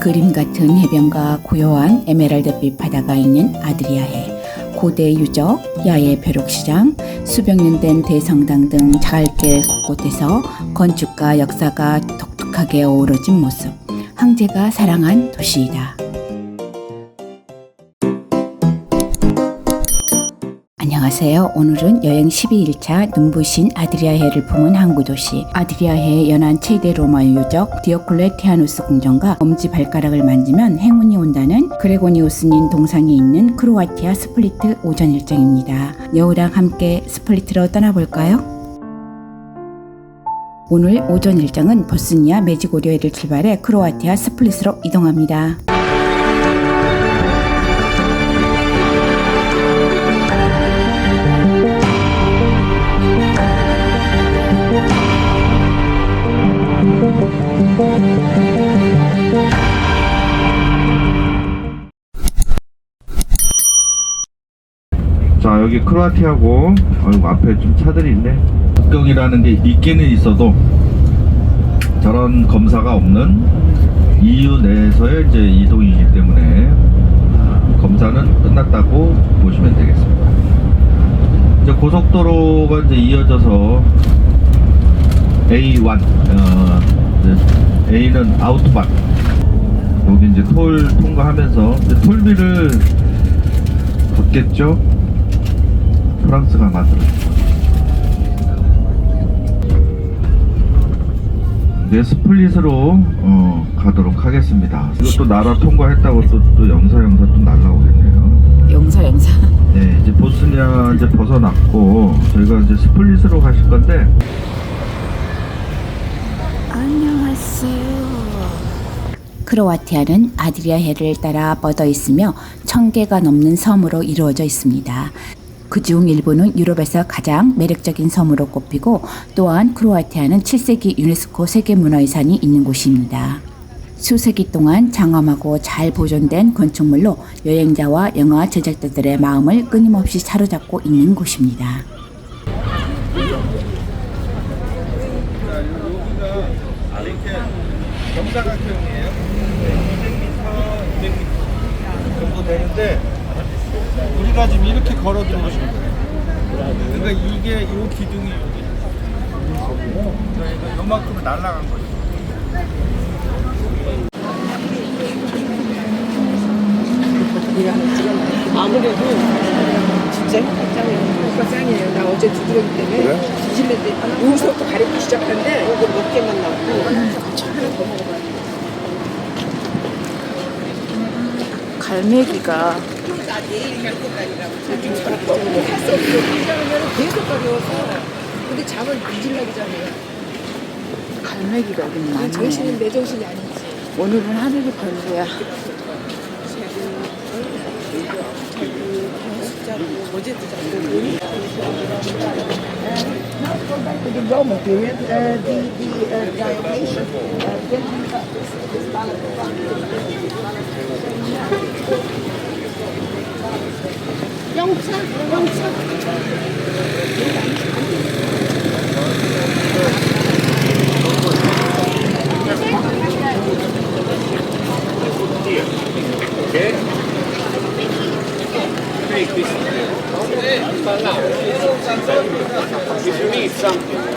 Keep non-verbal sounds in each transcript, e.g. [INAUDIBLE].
그림 같은 해변과 고요한 에메랄드빛 바다가 있는 아드리아해, 고대 유적, 야외 벼룩시장, 수백 년 된 대성당 등 자갈길 곳곳에서 건축과 역사가 독특하게 어우러진 모습. 황제가 사랑한 도시이다. 안녕하세요. 오늘은 여행 12일차 눈부신 아드리아해를 품은 항구 도시 아드리아해 연안 최대 로마 유적 디오클레티아누스 궁전과 엄지 발가락을 만지면 행운이 온다는 그레고니우스님 동상이 있는 크로아티아 스플리트 오전 일정입니다. 여우랑 함께 스플리트로 떠나볼까요? 오늘 오전 일정은 보스니아 메지고리오를 출발해 크로아티아 스플릿으로 이동합니다. 크로아티아고 어이구 앞에 좀 차들이 있네. 합격이라는 게 있기는 있어도 저런 검사가 없는 EU 내에서의 이제 이동이기 때문에 아, 검사는 끝났다고 보시면 되겠습니다. 이제 고속도로가 이제 이어져서 A1 어, A는 아우토반 여기 이제 톨 통과하면서 톨비를 걷겠죠 프랑스가 만들었죠. 네, 스플릿으로 어, 가도록 하겠습니다. 이것도 나라 통과했다고 또, 또 영사 영사 또 날라오겠네요. 영사 영사. [LAUGHS] 네, 이제 보스니아 이제 벗어났고 저희가 이제 스플릿으로 가실 건데 안녕하세요. 크로아티아는 아드리아 해를 따라 뻗어 있으며 천 개가 넘는 섬으로 이루어져 있습니다. 그중 일부는 유럽에서 가장 매력적인 섬으로 꼽히고 또한 크로아티아는 7세기 유네스코 세계문화유산이 있는 곳입니다. 수세기 동안 장엄하고 잘 보존된 건축물로 여행자와 영화 제작자들의 마음을 끊임없이 사로잡고 있는 곳입니다. 정사각형이에요. 200m, 200m 정도 되는데 우리가 지금 이렇게 걸어 들어오시면 돼요. 그러니까 이게 이 기둥이 여기. 그러니까 요만큼 날아간 거죠. 아무래도 진짜 효과 짱이에요. 나 어제 두드러기 때문에 뒤질랬는데 여기서부터 가리기 시작한데 이거 몇 개만 남고 하나 더 먹어봐야 돼. 갈매기가 근데 잠을 뒤질라기 전에 갈매기가 여기 많네. 정신은 내 정신이 아니지. 오늘은 하늘이 the uh, the, the uh, Diocletian uh, did this, this 영차, 영차. 디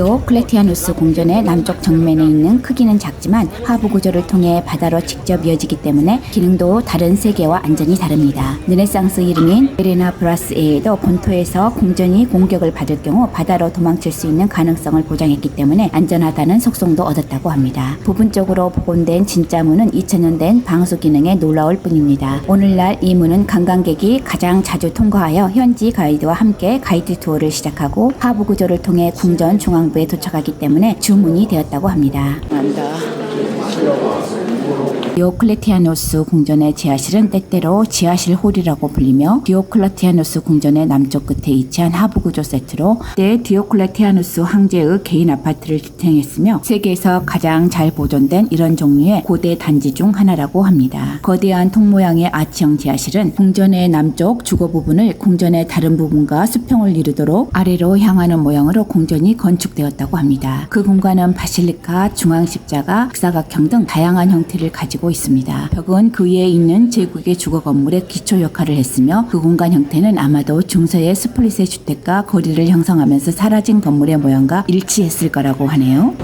오클레티아누스 궁전의 남쪽 정면에 있는 크기는 작지만 하부 구조를 통해 바다로 직접 이어지기 때문에 기능도 다른 세계와 완전히 다릅니다. 르네상스 이름인 에레나 브라스 에도 본토에서 궁전이 공격을 받을 경우 바다로 도망칠 수 있는 가능성을 보장했기 때문에 안전하다는 속성도 얻었다고 합니다. 부분적으로 복원된 진짜 문은 2000년 된 방수 기능에 놀라울 뿐입니다. 오늘날 이 문은 관광객이 가장 자주 통과하여 현지 가이드와 함께 가이드 투어를 시작하고 하부 구조 를 통해 궁전 중앙부에 도착하기 때문에 주문이 되었다고 합니다. 안다. 디오클레티아누스 궁전의 지하실은 때때로 지하실 홀이라고 불리며 디오클레티아누스 궁전의 남쪽 끝에 위치한 하부 구조 세트로 때 디오클레티아누스 황제의 개인 아파트를 지탱했으며 세계에서 가장 잘 보존된 이런 종류의 고대 단지 중 하나라고 합니다. 거대한 통 모양의 아치형 지하실은 궁전의 남쪽 주거 부분을 궁전의 다른 부분과 수평을 이루도록 아래로 향하는 모양으로 궁전이 건축되었다고 합니다. 그 공간은 바실리카, 중앙 십자가, 사각형 등 다양한 형태를 가지고 되고 있습니다. 벽은 그 위에 있는 제국의 주거 건물의 기초 역할을 했으며 그 공간 형태는 아마도 중서의 스플릿의 주택과 거리를 형성하면서 사라진 건물의 모양과 일치했을 거라고 하네요.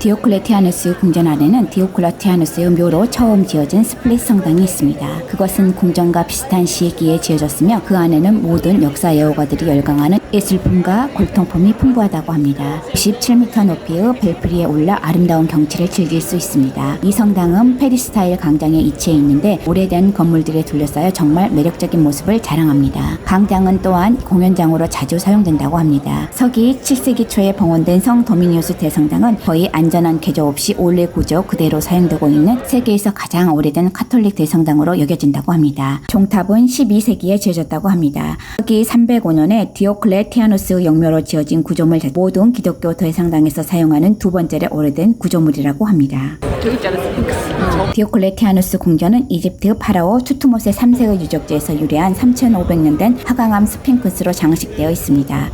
디오클레티아누스 궁전 안에는 디오클레티아누스의 묘로 처음 지어진 스플릿 성당이 있습니다. 그것은 궁전과 비슷한 시기에 지어졌으며 그 안에는 모든 역사 애호가들이 열광하는 예술품과 골통품이 풍부하다고 합니다. 17m 높이의 벨프리에 올라 아름다운 경치를 즐길 수 있습니다. 이 성당은 페리스타일 광장에 위치해 있는데 오래된 건물들에 둘러싸여 정말 매력적인 모습을 자랑합니다. 광장은 또한 공연장으로 자주 사용된다고 합니다. 서기 7세기 초에 봉헌된 성 도미니우스 대성당은 거의 안전한 개조 없이 원래 구조 그대로 사용되고 있는 세계에서 가장 오래된 카톨릭 대성당으로 여겨진다고 합니다. 종탑은 12세기에 지어졌다고 합니다. 서기 305년에 디오클레 티아누스 영묘로 지어진 구조물 자- 모든 기독교 대성당에서 사용하는 두 번째로 오래된 구조물이라고 합니다. 디오클레티아누스 궁전은 이집트 파라오 투투모세 3세의 유적지에서 유래한 3,500년 된 화강암 스핑크스로 장식되어 있습니다.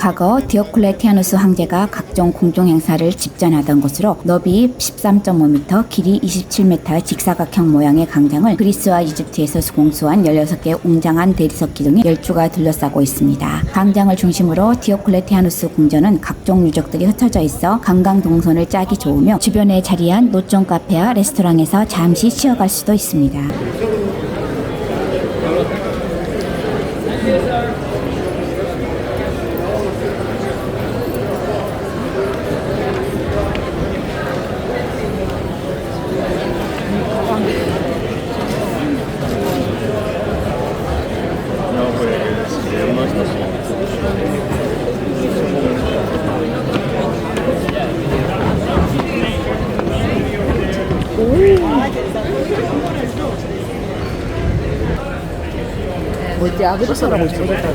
과거 디오클레티아누스 황제가 각종 공중 행사를 집전하던 곳으로 너비 13.5m, 길이 27m의 직사각형 모양의 광장을 그리스와 이집트에서 공수한 16개의 웅장한 대리석 기둥이 10주가 둘러싸고 있습니다. 광장을 중심으로 디오클레티아누스 궁전은 각종 유적들이 흩어져 있어 관광 동선을 짜기 좋으며 주변에 자리한 노점 카페와 레스토랑에서 잠시 쉬어갈 수도 있습니다. 어디 아버지 사람 오셨다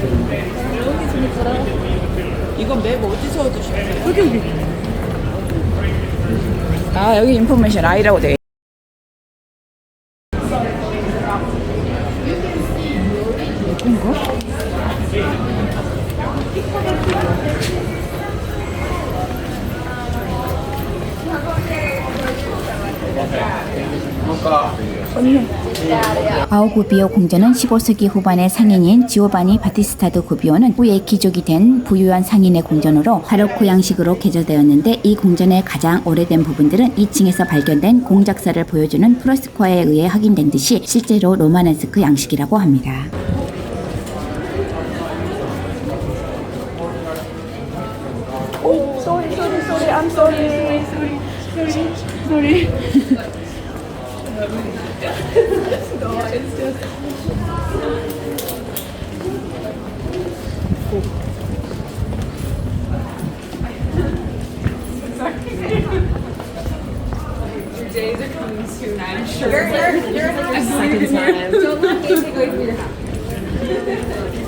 이건 맵 어디서 얻으셨어요? 여기 여기. 아 여기 인포메이션 아이라고 돼 아오 구비오 궁전은 15세기 후반의 상인인 지오바니 바티스타도 구비오는 후에 귀족이 된 부유한 상인의 궁전으로 바로크 양식으로 개조되었는데 이 궁전의 가장 오래된 부분들은 2층에서 발견된 공작사를 보여주는 프로스코어에 의해 확인된 듯이 실제로 로마네스크 양식이라고 합니다. I'm sorry sorry sorry days are coming soon, I'm sure. You're, you're, you're a second time. Don't let me take away from your house.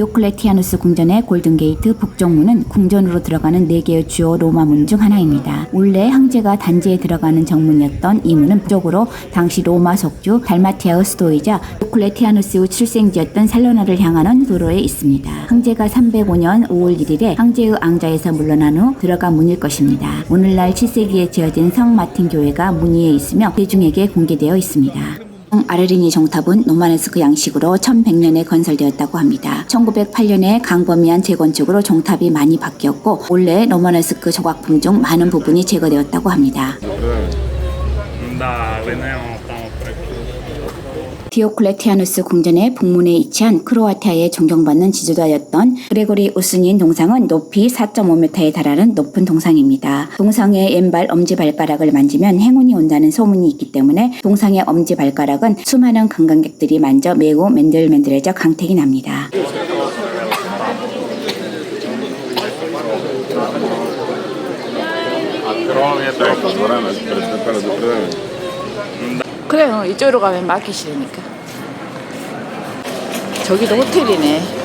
디오클레티아누스 궁전의 골든게이트 북정문은 궁전으로 들어가는 4개의 주요 로마 문 중 하나입니다. 원래 황제가 단지에 들어가는 정문이었던 이 문은 북쪽으로 당시 로마 속주 달마티아의 수도이자 디오클레티아누스의 출생지였던 살로나를 향하는 도로에 있습니다. 황제가 305년 5월 1일에 황제의 앙자에서 물러난 후 들어간 문일 것입니다. 오늘날 7세기에 지어진 성 마틴 교회가 문 위에 있으며 대중에게 공개되어 있습니다. 아르리니 정탑은 노마네스크 양식으로 1100년에 건설되었다고 합니다. 1908년에 강범위한 재건축으로 정탑이 많이 바뀌었고 원래 로마네스크 조각품 중 많은 부분이 제거되었다고 합니다. Dale, 디오클레티아누스 궁전의 북문에 위치한 크로아티아의 존경받는 지도자였던 그레고리 우스닌 동상은 높이 4.5m에 달하는 높은 동상입니다. 동상의 왼발 엄지 발가락을 만지면 행운이 온다는 소문이 있기 때문에 동상의 엄지 발가락은 수많은 관광객들이 만져 매우 맨들맨들해져 강택이 납니다. 그래요. 이쪽으로 가면 마켓이니까. 저기도 호텔이네.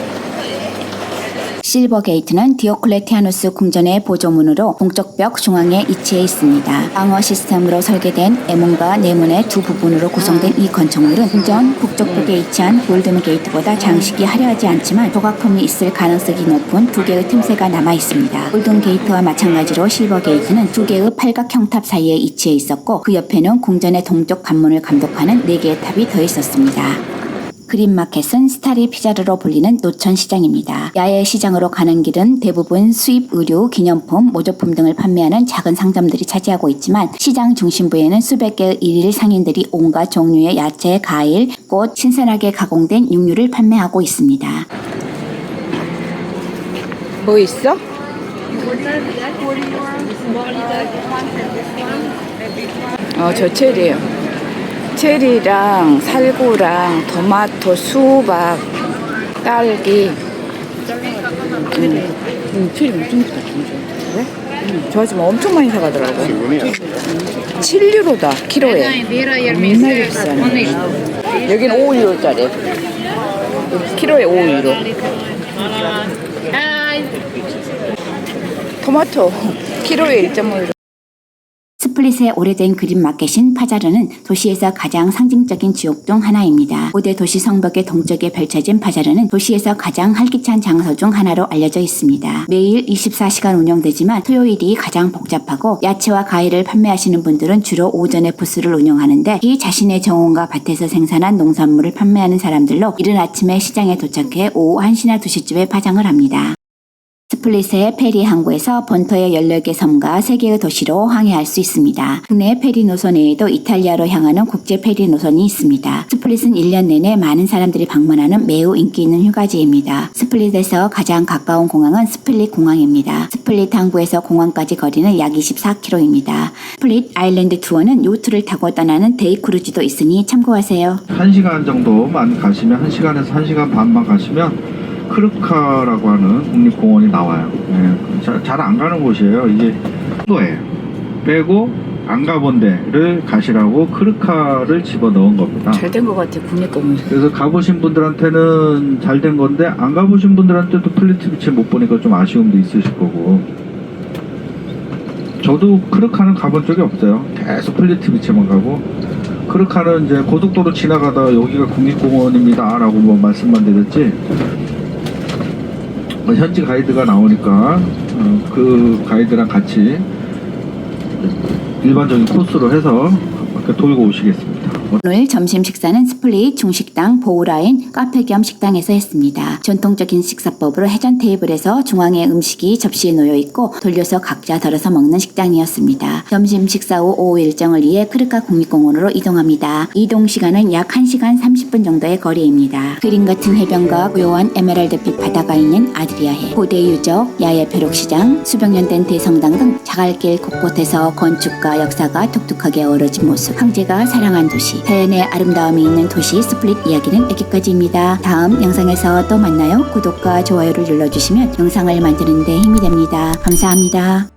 실버 게이트는 디오클레티아누스 궁전의 보조문으로 동쪽 벽 중앙에 위치해 있습니다. 방어 시스템으로 설계된 애문과 내문의 두 부분으로 구성된 이 건축물은 궁전 북쪽벽에 위치한 골든 게이트보다 장식이 화려하지 않지만 조각품이 있을 가능성이 높은 두 개의 틈새가 남아 있습니다. 골든 게이트와 마찬가지로 실버 게이트는 두 개의 팔각형 탑 사이에 위치해 있었고 그 옆에는 궁전의 동쪽 관문을 감독하는 네 개의 탑이 더 있었습니다. 그린마켓은 스타리 피자르로 불리는 노천 시장입니다. 야외 시장으로 가는 길은 대부분 수입 의류, 기념품, 모조품 등을 판매하는 작은 상점들이 차지하고 있지만 시장 중심부에는 수백 개의 일일 상인들이 온갖 종류의 야채, 과일, 꽃, 신선하게 가공된 육류를 판매하고 있습니다. 뭐 있어? 어, 저 체리요. 체리랑 살구랑 토마토, 수박, 딸기. 음, 음 체리 엄청 좋다, 진짜. 음, 저 아줌마 엄청 많이 사가더라고. 7유로다, 키로에. 겁나 비싸네. 여긴 5유로짜리. 키로에 5유로. 토마토 키로에 1.5유로. 스플릿의 오래된 그린 마켓인 파자르는 도시에서 가장 상징적인 지역 중 하나입니다. 고대 도시 성벽의 동쪽에 펼쳐진 파자르는 도시에서 가장 활기찬 장소 중 하나로 알려져 있습니다. 매일 24시간 운영되지만 토요일이 가장 복잡하고 야채와 과일을 판매하시는 분들은 주로 오전에 부스를 운영하는데 이 자신의 정원과 밭에서 생산한 농산물을 판매하는 사람들로 이른 아침에 시장에 도착해 오후 1시나 2시쯤에 파장을 합니다. 스플릿의 페리 항구에서 본토의 14개 섬과 3개의 도시로 항해할 수 있습니다. 국내 페리 노선 외에도 이탈리아로 향하는 국제 페리 노선이 있습니다. 스플릿은 1년 내내 많은 사람들이 방문하는 매우 인기 있는 휴가지입니다. 스플릿에서 가장 가까운 공항은 스플릿 공항입니다. 스플릿 항구에서 공항까지 거리는 약 24km입니다. 스플릿 아일랜드 투어는 요트를 타고 떠나는 데이 크루즈도 있으니 참고하세요. 1시간 정도만 가시면 1시간에서 1시간 반만 가시면 크루카라고 하는 국립공원이 나와요. 예, 잘안 가는 곳이에요. 이게 또예요. 빼고 안 가본 데를 가시라고 크루카를 집어 넣은 겁니다. 잘 된 것 같아 국립공원. 그래서 가보신 분들한테는 잘 된 건데 안 가보신 분들한테도 플리트 비치 못 보니까 좀 아쉬움도 있으실 거고 저도 크루카는 가본 적이 없어요 계속 플리트 비치만 가고 크루카는 이제 고속도로 지나가다 여기가 국립공원입니다 라고 뭐 말씀만 드렸지 뭐 현지 가이드가 나오니까 어, 그 가이드랑 같이 일반적인 코스로 해서 이렇게 돌고 오시겠습니다 오늘 점심 식사는 스플릿 중식당 보우라인 카페 겸 식당에서 했습니다. 전통적인 식사법으로 해전 테이블에서 중앙에 음식이 접시에 놓여 있고 돌려서 각자 덜어서 먹는 식당이었습니다. 점심 식사 후 오후 일정을 위해 크르카 국립공원으로 이동합니다. 이동 시간은 약 1시간 30분 정도의 거리입니다. 그림 같은 해변과 고요한 에메랄드빛 바다가 있는 아드리아해, 고대 유적, 야외 벼룩시장, 수백 년된 대성당 등 자갈길 곳곳에서 건축과 역사가 독특하게 어우러진 모습, 황제가 사랑한 도시, 자연의 아름다움이 있는 도시 스플릿 이야기는 여기까지입니다. 다음 영상에서 또 만나요. 구독과 좋아요를 눌러주시면 영상을 만드는 데 힘이 됩니다. 감사합니다.